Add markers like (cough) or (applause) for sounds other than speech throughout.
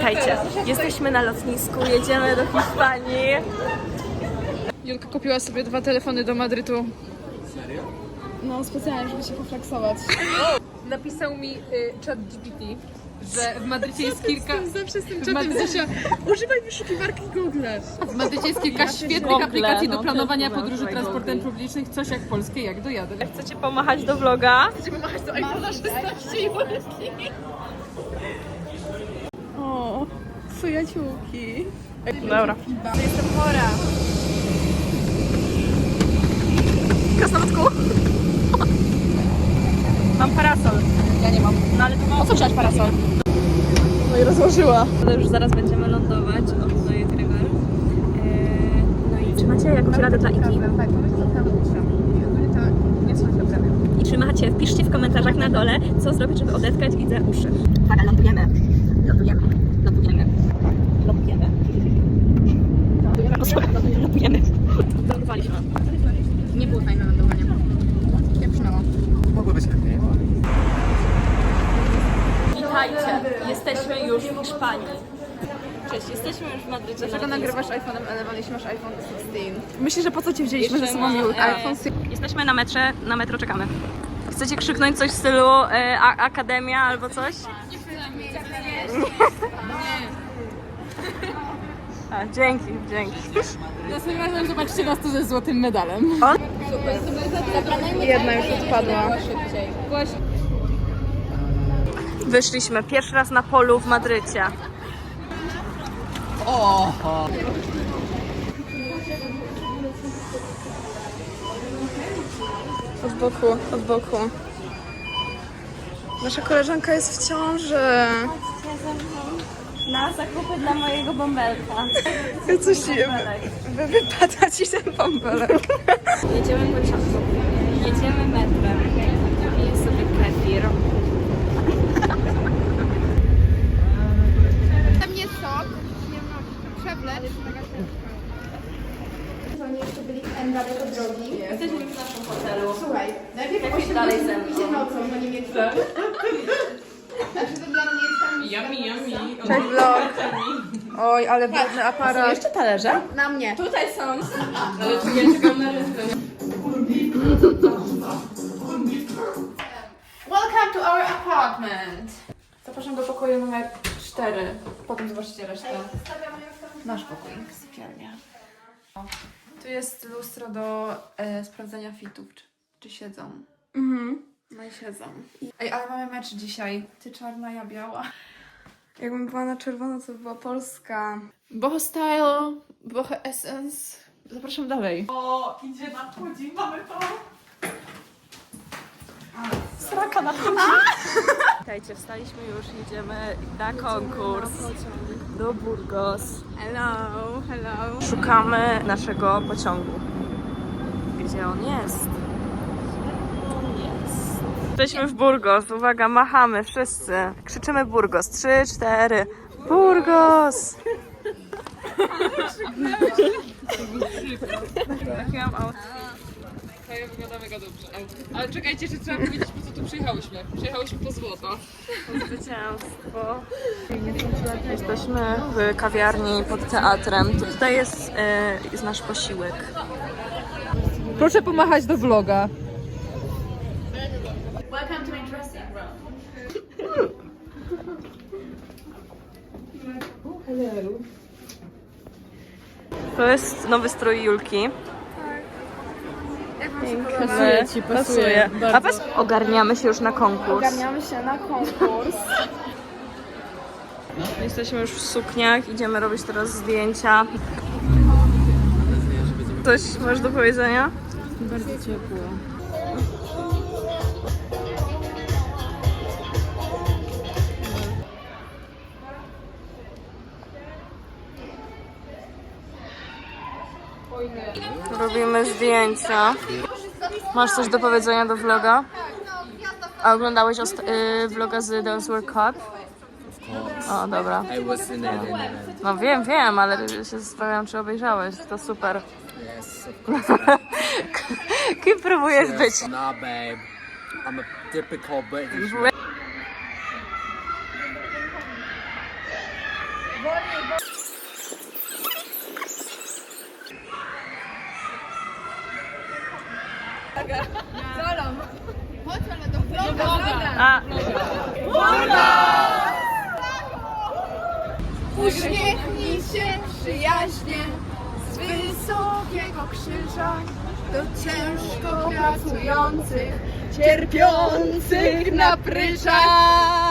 Witajcie. Jesteśmy na lotnisku, jedziemy do Hiszpanii. Julka kupiła sobie dwa telefony do Madrytu. Serio? No, specjalnie, żeby się poflexować. Napisał mi y, chat GPT, że w Madrycie jest kilka... Zawsze z tym czatem Zosia, używaj wyszukiwarki Google. W Madrycie jest kilka świetnych Google, aplikacji no, do planowania podróży używaj transportem publicznym, coś jak polskie, jak dojadę. Chcecie pomachać do vloga? Chcemy machać do iPhone'a 16 Julki. O, przyjaciółki. Dobra. Jestem chora. Krasnoludku. Mam parasol. Ja nie mam. No ale to po co wziąć parasol? No i rozłożyła. To już zaraz będziemy lądować. O, rywal. Eee, no i czy macie jakąś radę dla Iki? I czy macie? Wpiszcie w komentarzach na dole, co zrobić, żeby odetkać Idze uszy. Uwaga, lądujemy. Lądujemy. Lądujemy. Lądujemy. Lądujemy. Lądowaliśmy. Nie było fajne lądowanie. Ja przynęłam. Mogło być lepiej. Witajcie. Jesteśmy już w Hiszpanii. Cześć, jesteśmy już w Madrycie. Dlaczego na nagrywasz iPhone'em 11, jeśli masz iPhone 16? Myślę, że po co ci wzięliśmy ze sobą iPhone 16. Jesteśmy na metrze, na metro czekamy. Chcecie krzyknąć coś w stylu e, a, Akademia albo coś? (laughs) A, dzięki, dzięki. Następnym razem zobaczycie nas tu ze złotym medalem. On? Jedna już odpadła. Wyszliśmy pierwszy raz na polu w Madrycie. Od boku, od boku. Nasza koleżanka jest w ciąży. Na zakupy dla mojego bąbelka. Ja coś wy, wypada ci ten bąbelek. Jedziemy pociągu. Jedziemy metrem. Piję sobie kefir. Tam jest sok, nie wiem, przewlec. Oni jeszcze byli M daleko drogi. Jesteśmy już w naszym hotelu. Słuchaj, najpierw Kefir 8 dalej ze mną. idzie nocą do Niemiecka. Znaczy to dla mnie. Yummy, yummy. Cześć vlog. Oj, ale biedny aparat. Jeszcze talerze? Na mnie. Tutaj są. Ale ja czekam na resztę. Welcome to our apartment. Zapraszam do pokoju numer 4. Potem zobaczycie resztę. Nasz pokój, sypialnia. Tu jest lustro do e, sprawdzania fitów, czy, czy siedzą. Mhm. No i siedzą. Ej, ale mamy mecz dzisiaj. Ty czarna, ja biała. Jakbym była na czerwono, to by była Polska. Boho Style, Boho Essence. Zapraszam dalej. Witajcie, wstaliśmy już, jedziemy na konkurs do Burgos. Hello, hello. Szukamy naszego pociągu. Gdzie on jest? Jesteśmy w Burgos. Uwaga, machamy wszyscy. Krzyczymy Burgos. Trzy, cztery. Burgos! Trafiłam auto. To wygląda mega dobrze. Ale czekajcie, czy trzeba powiedzieć, po co tu przyjechałyśmy. Przyjechałyśmy po złoto. Zwycięstwo. Jesteśmy w kawiarni pod teatrem. To tutaj jest, e, jest nasz posiłek. Proszę pomachać do vloga. To jest nowy strój Julki. Pasuje ci, pasuje. A was ogarniamy się już na konkurs. Ogarniamy się na konkurs. Jesteśmy już w sukniach, idziemy robić teraz zdjęcia. Coś masz do powiedzenia? Bardzo ciepło. Robimy zdjęcia. Masz coś do powiedzenia do vloga? A oglądałeś y, vloga z Dance World Cup? O, dobra. I was in it, in it. No wiem, wiem, ale się zastanawiam, czy obejrzałeś. To super. Yes, of (laughs) course. Kim próbujesz być? Nah, babe. I'm a typical British. A, Uśmiechnij się przyjaźnie z wysokiego krzyża do ciężko pracujących, cierpiących na pryszach.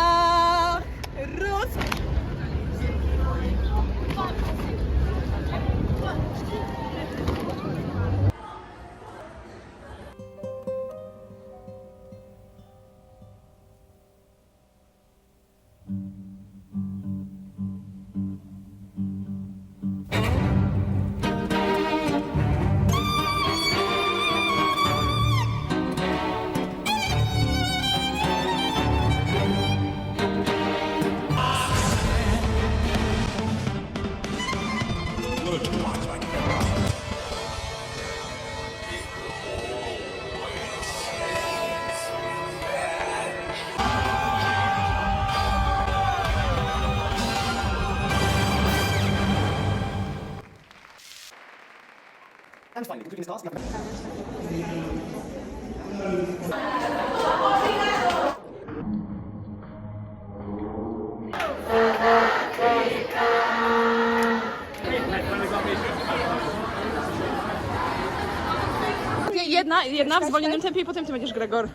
Jedna, jedna w zwolnionym tempie i potem ty będziesz Gregor.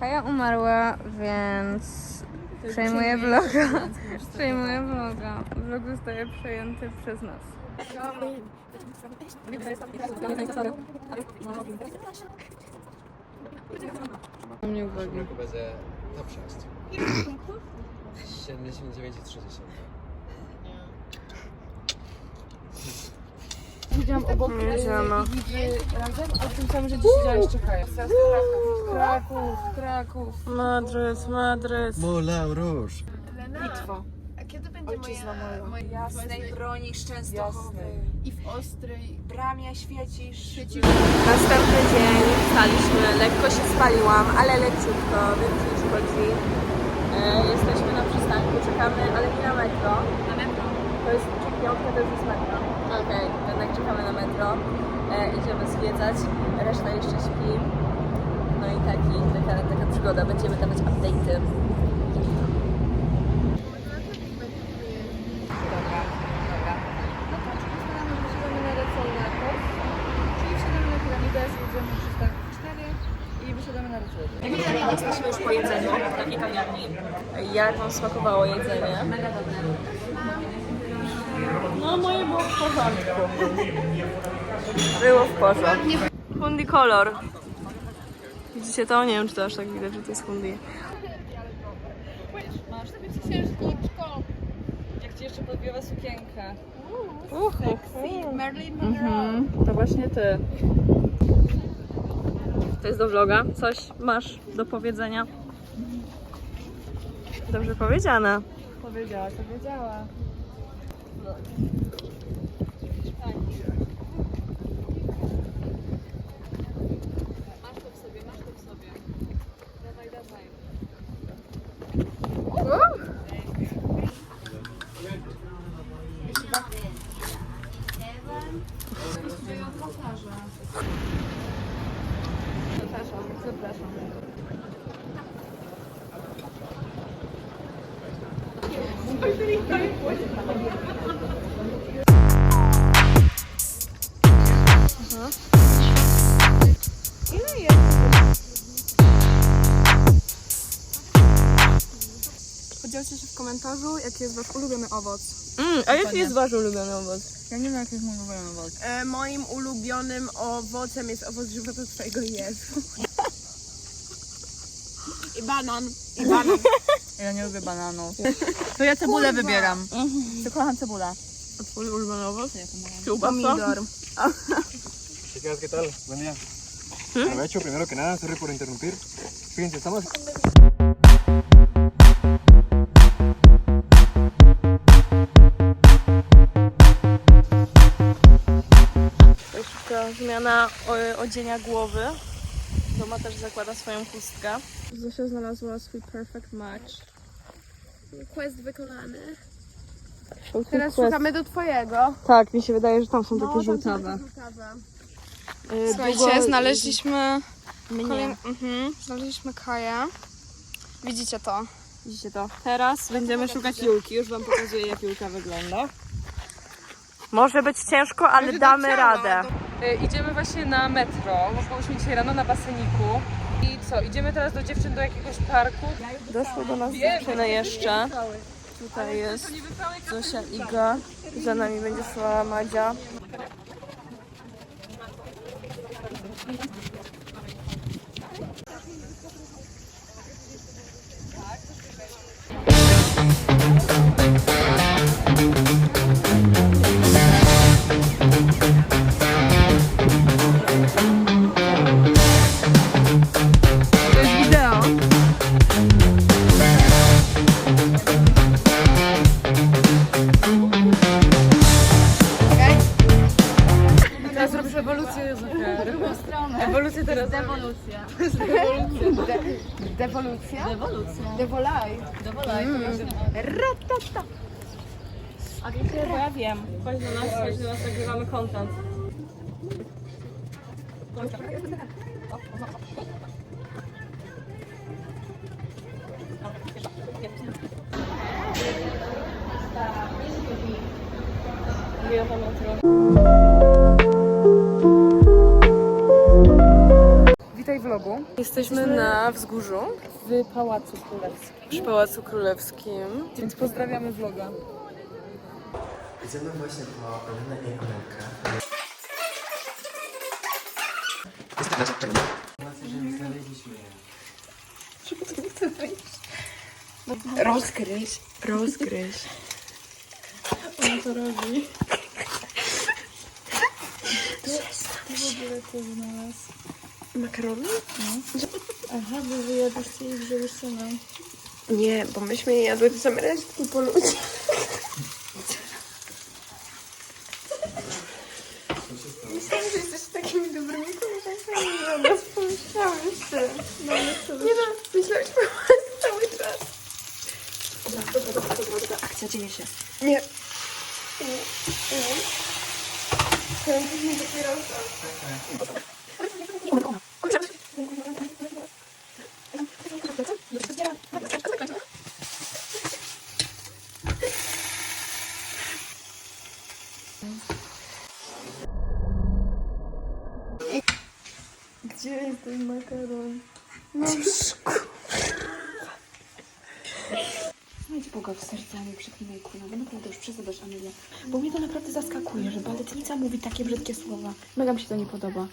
Kaja umarła, więc Przejmuję vloga. (laughs) Przejmuję vloga. Vlog zostaje przejęty przez nas. Nie uwagi. Kubę za to 79,30. (clears throat) siedziałam tak obok Nie, e, zielona. i widzę razem, a tym samym, że siedziałam jeszcze Kraków, Kraków, Kraków, Madryt, Madryt. Moulin Rouge. Litwo. A kiedy będzie Ojczyzna moja, moja. moja jasnej broni Jasne. i w ostrej bramie świecisz? świecisz. Następny dzień wstaliśmy, lekko się spaliłam, ale leciutko, więc już chodzi. E, jesteśmy na przystanku, czekamy, ale nie na metro. Na metro. To jest czy piątka, to jest metro. E, idziemy zwiedzać, reszta jeszcze śpi. No i taki, taka, taka przygoda, będziemy dawać update'y. Wysiadamy na Recolnaków, czyli wsiadamy na piramidę, zjedziemy przystanek 4 i wysiadamy na Recolnaków. Jesteśmy już po jedzeniu w takiej kawiarni. Jak Wam smakowało jedzenie? Mega dobre. No moje było w porządku. Porządku. Hundi kolor. Widzicie to? Nie wiem, czy to aż tak widać, że to jest hundi. Masz sobie księżniczko. Jak ci jeszcze podbiewa sukienkę. Uhu. Marilyn Mhm, to właśnie ty. To jest do vloga. Coś masz do powiedzenia? Dobrze powiedziane. Powiedziała, powiedziała to w sobie, masz to w sobie. Dawaj, dawaj. Zapraszam, zapraszam. Podzielcie się w komentarzu, jaki jest wasz ulubiony owoc. Mm, a jaki jest wasz ulubiony owoc? Ja nie wiem, jaki jest mój ulubiony owoc. E, moim ulubionym owocem jest owoc żywotowego Jezu. I banan. I banan. Ja nie lubię bananów. To ja cebulę wybieram. To kocham cebulę. A twój ulubiony owoc? Pomidor. Chicas, ¿qué tal? Buen día. Aprovecho primero que nada, sorry por interrumpir. Fíjense, estamos zmiana odzienia głowy. Toma też zakłada swoją chustkę. Zosia znalazła swój perfect match. Quest wykonany. Teraz szukamy do twojego. Tak, mi się wydaje, że tam są No, takie żółtawe. Y, Słuchajcie, długo- znaleźliśmy Mnie. kolej... mhm, znaleźliśmy Kaję. Widzicie to? Widzicie to? Teraz będziemy szukać Julki. Już wam pokazuję, jak Julka wygląda. Może być ciężko, ale damy radę. Y, Idziemy właśnie na metro, bo byliśmy dzisiaj rano na baseniku. I co, idziemy teraz do dziewczyn do jakiegoś parku? Doszły do nas dziewczyny jeszcze. Tutaj jest Zosia Iga. Za nami będzie szła Madzia. Nagrywamy content. Witaj vlogu. Jesteśmy na wzgórzu W Pałacu Królewskim. przy Pałacu Królewskim. Więc pozdrawiamy vloga. Idziemy właśnie po Olenę i Amelkę. Informacja, że nie znaleźliśmy je. Rozgryź, rozgryź. On to robi. Makarony? Aha, bo wyjadłyście i wzięłyście nam. Nie, bo myśmy je jadły, to same resztki po ludzie. Myślałam, że jesteście takimi dobrymi koleżankami, że o nas pomyślałyście. No, nie no, myślałyśmy o was cały czas. Akcja dzieje się. Nie. Nie. Nie. Chciałam później dopiero Gdzie jest ten makaron? Znajdź Boga w sercami, przeklinaj kuna, bo naprawdę już przesadzasz Amelia. Bo mnie to naprawdę zaskakuje, że baletnica mówi takie brzydkie słowa. Mega mi się to nie podoba.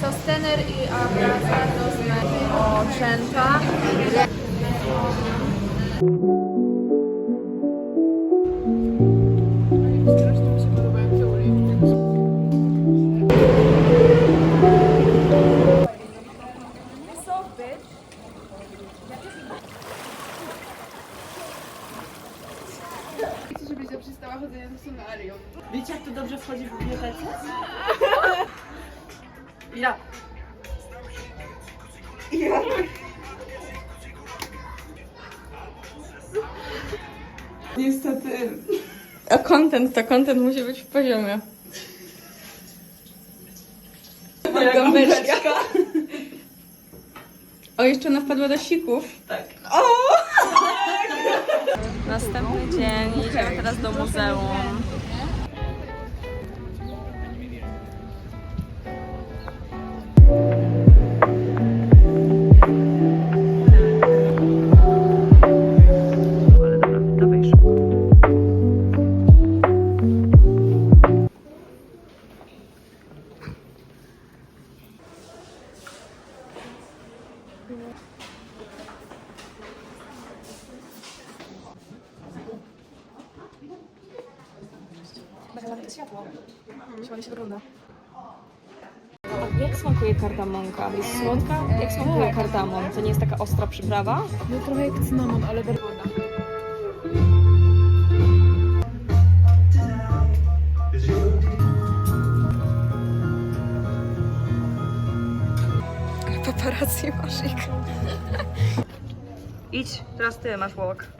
Sostener i oczęta. Chodzenia do solarium. Wiecie, jak to dobrze wchodzi w bibliotece? (laughs) Ja. Niestety. A content, to content musi być w poziomie. Gąbeczka. O, jeszcze ona wpadła do sików. Następny dzień, idziemy teraz do muzeum. przez światło. Mhm. Się się wygląda. Jak smakuje kardamonka? Jest słodka? Jak smakuje tak. kardamon? To nie jest taka ostra przyprawa? No trochę jak cynamon, ale bardzo Paparazzi masz ich. Idź, teraz ty masz łok.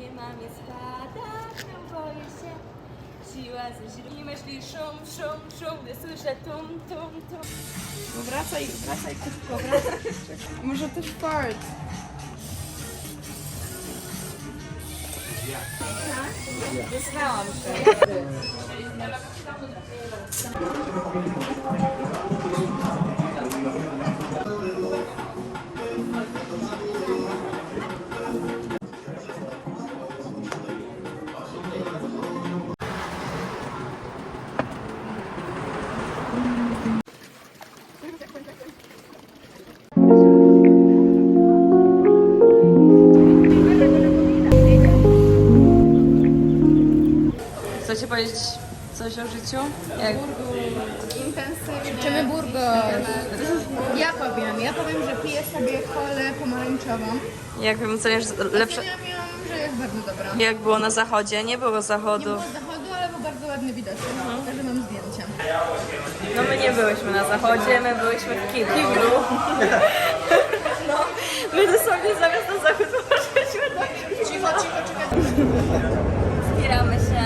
nie mam je spada, boję się. Siła ze źródła, myśli szum, szum, szum, gdy słyszę tum, tum, tum. Wracaj, wracaj szybko, wracaj. Może też fart. Wysrałam się. Coś o życiu? Jak Życzymy burgos. Ja powiem, ja powiem, że piję sobie kolę pomarańczową. Jak oceniasz lepsze... Ja miałam, że jest bardzo dobra. Jak było na zachodzie? Nie było Nie zachodu. było zachodu, ale był bardzo ładny widoczek. Także mam zdjęcia. No my nie byłyśmy na zachodzie, my byłyśmy w kiblu. (laughs) No, my dosłownie zamiast na zachód poszliśmy do Cicho, cicho, cicho. Zbieramy się.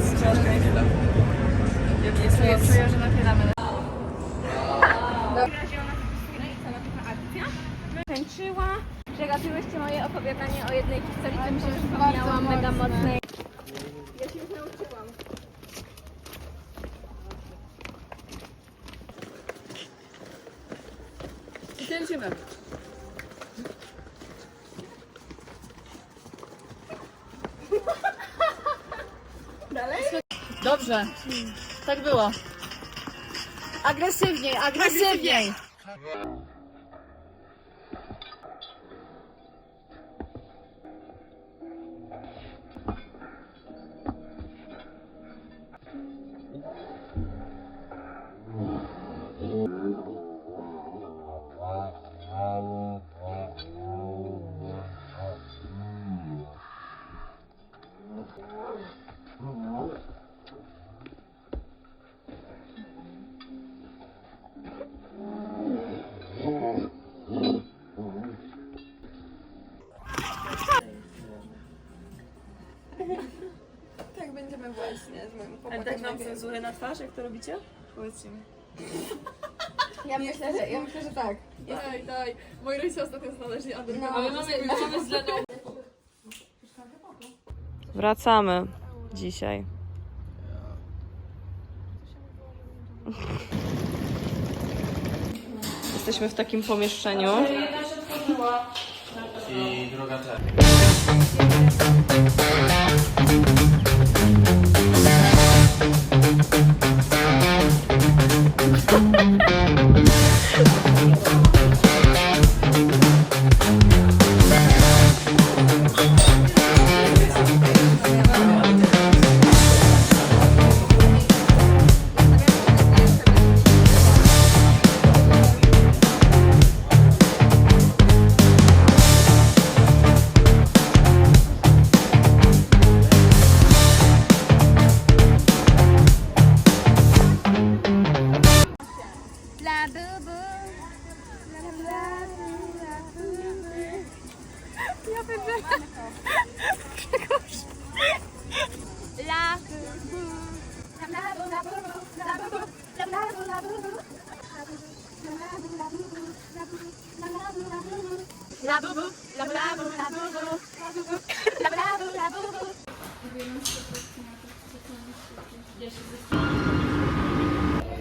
Z czosnkiem. Czuję, że napieramy. (laughs) Tańczyła. Przegapiłyście moje opowiadanie o jednej historii, to mi się przypomniała mega mocnej. agradecimento. bem. (laughs) Tak będziemy właśnie z moim Ale chłopakiem. dać wam cenzurę na twarz, jak to robicie? Powiedzcie mi. (laughs) Ja myślę, że, ja myślę, że tak. Daj, daj. Moi rodzice ostatnio znaleźli underground. Ale mamy, mamy względną... Wracamy dzisiaj. Jesteśmy w takim pomieszczeniu. 이 들어가자.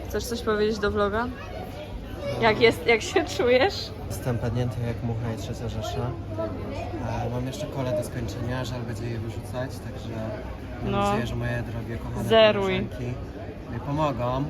Chcesz coś powiedzieć do vloga? Jak, jest, jak się czujesz? Jestem padnięty jak mucha i trzecia rzesza. E, mam jeszcze kole do skończenia, żal będzie je wyrzucać, także no. nadzieję, że moje drogie kochane Zeruj. pomogą.